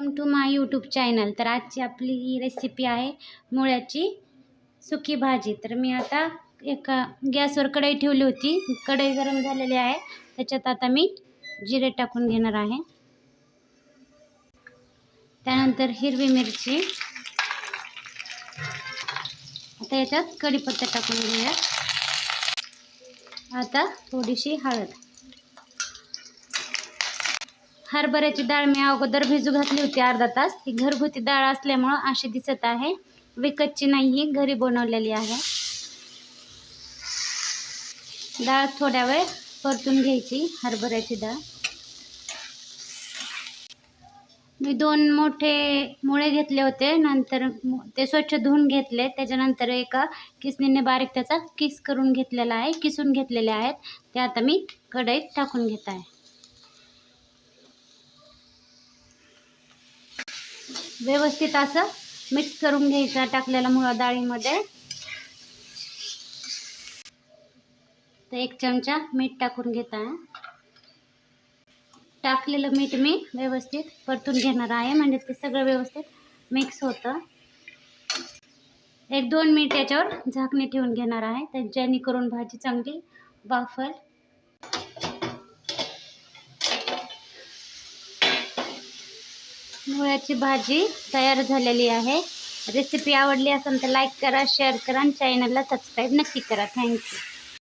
Welcome to my YouTube channel तर आजची आपली ही रेसिपी आहे मुळ्याची सुकी भाजी. तर मी आता एका गॅसवर कढई ठेवली होती. कढई गरम झालेली आहे. त्याच्यात आता मी जिरे टाकून घेणार आहे. त्यानंतर हिरवी मिरची. आता याच्यात कढीपत्ता टाकून घेऊया. आता थोडीशी हळद. हरभऱ्याची डाळ मी अगोदर भिजू घातली होती अर्धा तास. ही घरगुती डाळ असल्यामुळं अशी दिसत आहे. विकतची नाही ही घरी बनवलेली आहे. डाळ थोड्या वेळ परतून घ्यायची हरभऱ्याची डाळ. मी दोन मोठे मुळे घेतले होते. नंतर ते स्वच्छ धुवून घेतले. त्याच्यानंतर एका किसणीने बारीक त्याचा किस करून घेतलेला आहे किसून घेतलेले आहेत. ते आता मी कढईत टाकून घेत आहे. व्यवस्थित असं मिक्स करून घ्यायचं टाकलेला मुळा डाळीमध्ये. तर एक चमचा मीठ टाकून घेत आहे टाकलेलं मीठ मी व्यवस्थित परतून घेणार आहे. म्हणजे ते सगळं व्यवस्थित मिक्स होतं. एक दोन मिनिट याच्यावर झाकणी ठेवून घेणार आहे. तर जेणेकरून भाजी चांगली वाफल मुळ्याची भाजी तयार झालेली आहे. रेसिपी आवडली असेल तर लाईक करा शेअर करा आणि चॅनलला सबस्क्राईब नक्की करा. थँक्यू